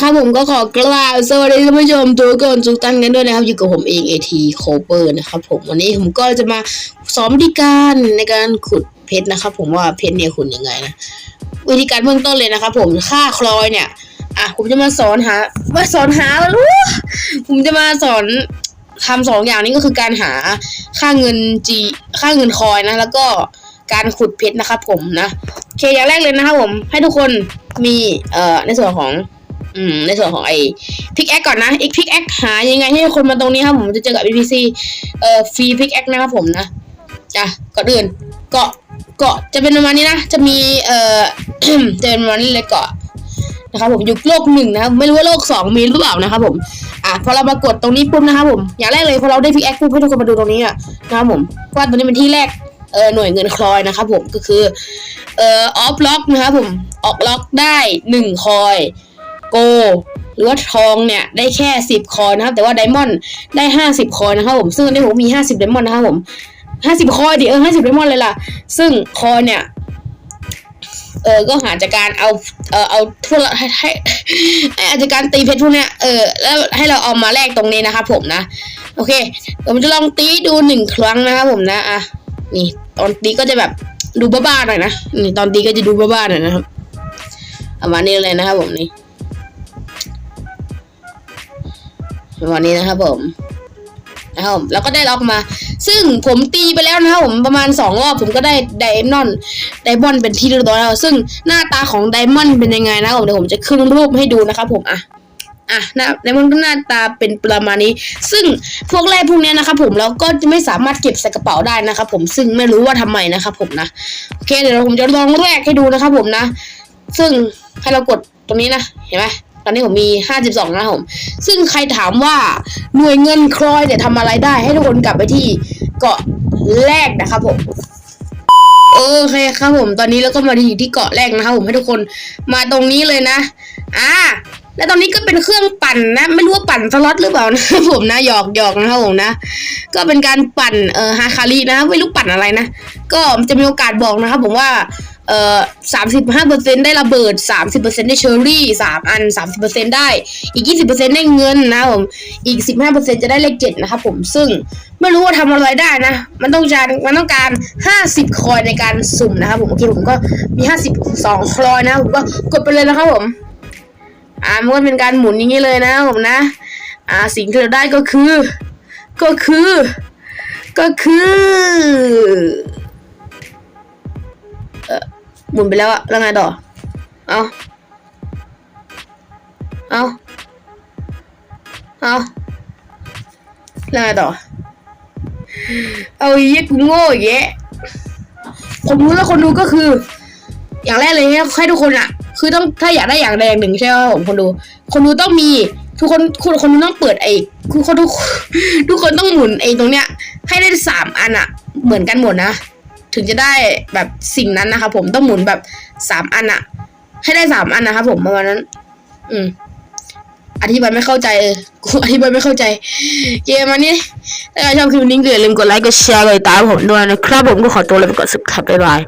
นะครับผมก็ขอกล่าวสวัสดีท่านผู้ชมทุกคนทุกท่านกันด้วยนะครับอยู่กับผมเองเอทีโคเปอร์นะครับผมวันนี้ผมก็จะมาสอนวิธีการในการขุดเพชรนะครับ ผมว่าเพชรเนี่ยขุดยังไงนะวิธีการเบื้องต้นเลยนะครับผมค่าคลอยเนี่ยอะผมจะมาสอนหาว่าสอนหาแล้วผมจะมาสอนทำสองอย่างนี้ก็คือการหาค่าเงินจีค่าเงินคอยนะ แล้วก็การขุดเพชรนะครับผมนะโอเคอย่างแรกเลยนะครับผมให้ทุกคนมีเอ่อในส่วนของ อืมในส่วนของไอ้พิกแอคก่อนนะอีกพิกแอคหายังไงให้คนมาตรงนี้ครับผมจะเจอกับ BPC เอ่อฟรีพิกแอคนะครับผมนะอะก่อนอื่นเกาะเกาะจะเป็นประมาณนี้นะ จะมีเอ่อจะเป็นประมาณนี้เลยเกาะนะครับผมอยู่โลกหนึ่งนะครับไม่รู้ว่าโลกสองมีหรือเปล่านะครับผมอะพอเรามากดตรงนี้ปุ๊บนะครับผมอย่างแรกเลยพอเราได้พิกแอคปุ๊บให้ทุกคนมาดูตรงนี้อะนะครับผมว่าตรงนี้เป็นที่แรกเออหน่วยเงินคลอยนะครับผมก็คือเอ่อออฟล็อกนะครับผมออกล็อกได้หนึ่งคอย โก หรือว่าทองเนี่ยได้แค่สิบคอยนะครับ แต่ว่าไดมอนด์ได้ห้าสิบคอยนะครับผม ซึ่งอันนี้ผมมีห้าสิบไดมอนด์นะครับผมห้าสิบคอยดิเออห้าสิบไดมอนด์เลยล่ะ ซึ่งคอยเนี่ยเออ ก็หาจากการเอา เออเอาทั่วให้ให้ให้อาจากการตีเพชรพวกเนี้ย เออ แล้วให้เราเอามาแลกตรงนี้นะครับผมนะ โอเคเดี๋ยวผมจะลองตีดูหนึ่งครั้งนะครับผมนะ อะ นี่ ตอนตีก็จะแบบดูบ้าๆหน่อยนะ นี่ ตอนตีก็จะดูบ้าๆหน่อยนะครับประมาณนี้เลยนะครับผมนี่ วันนี้นะครับผมนะครับผมแล้วก็ได้ล็อกมา ซึ่งผมตีไปแล้วนะครับผมประมาณสองรอบผมก็ได้ไดมอนด์ไดมอนด์เป็นที่เรียบร้อยแล้วซึ่งหน้าตาของไดมอนด์เป็นยังไงนะครับผมเดี๋ยวผมจะขึ้นรูปให้ดูนะครับผมอะอะน้าไดมอนด์ก็หน้าตาเป็นประมาณนี้ ซึ่งพวกแร่พวกเนี้ยนะครับผมเราก็จะไม่สามารถเก็บใส่กระเป๋าได้นะครับผมซึ่งไม่รู้ว่าทำไมนะครับผมนะโอเคเดี๋ยวผมจะลองแรกให้ดูนะครับผมนะ ซึ่งให้เรากดตรงนี้นะเห็นไหม ตอนนี้ผมมี52นะครับผม ซึ่งใครถามว่าหน่วยเงินคลอยเนี่ยทำอะไรได้ให้ทุกคนกลับไปที่เกาะแรกนะครับผมโอเคครับผมตอนนี้เราก็มาอยู่ที่เกาะแรกนะครับผมให้ทุกคนมาตรงนี้เลยนะ อ่า แล้วตอนนี้ก็เป็นเครื่องปั่นนะ ไม่รู้ว่าปั่นสล็อตหรือเปล่านะครับผมนะหยอกหยอกนะครับผมนะ ก็เป็นการปั่นเอ่อฮาคารีนะไม่รู้ปั่นอะไรนะ ก็จะมีโอกาสบอกนะครับผมว่า เอ่อสามสิบห้าเปอร์เซ็นได้ระเบิดสามสิบเปอร์เซ็นได้เชอร์รี่สามอันสามสิบเปอร์เซ็นได้ อีกยี่สิบเปอร์เซ็นได้เงินนะผม อีกสิบห้าเปอร์เซ็นจะได้เลขเจ็ดนะครับผมซึ่งไม่รู้ว่าทำอะไรได้นะ มันต้องการมันต้องการห้าสิบคอยในการสุ่มนะครับผมโอเคผมก็มีห้าสิบสองคอยนะผมก็กดไปเลยนะครับผม อ่ามันก็เป็นการหมุนอย่างนี้เลยนะผมนะ อ่าสิ่งที่เราได้ก็คือ ก็คือ ก็คือ หมุนไปแล้วอะแล้วไงต่อ เอาเอาเอาแล้วไงต่อ เอาอีกกูโง่อีกแยะผมรู้แล้วคนดูก็คือ อย่างแรกเลยเนี่ยให้ทุกคนอะคือต้องถ้าอยากได้อย่างใดงหนึ่งใช่ไหมผมคนดู คนดูต้องมี ทุกคนคนคนดูต้องเปิดไอ้คือคนทุกทุกคนต้องหมุนไอ้ตรงเนี้ย ให้ได้สามอันอะเหมือนกันหมดนะ ถึงจะได้แบบสิ่งนั้นนะครับผมต้องหมุนแบบสามอันอะให้ได้สามอันนะครับผมประมาณนั้น อืม อธิบายไม่เข้าใจเออกูอธิบายไม่เข้าใจ เกมอันนี้ ถ้าใครชอบคลิปนี้ก็อย่าลืมกดไลค์กดแชร์กดติดตามผมด้วยนะครับผมก็ขอตัวลาไปก่อนสุดครับบ๊ายบาย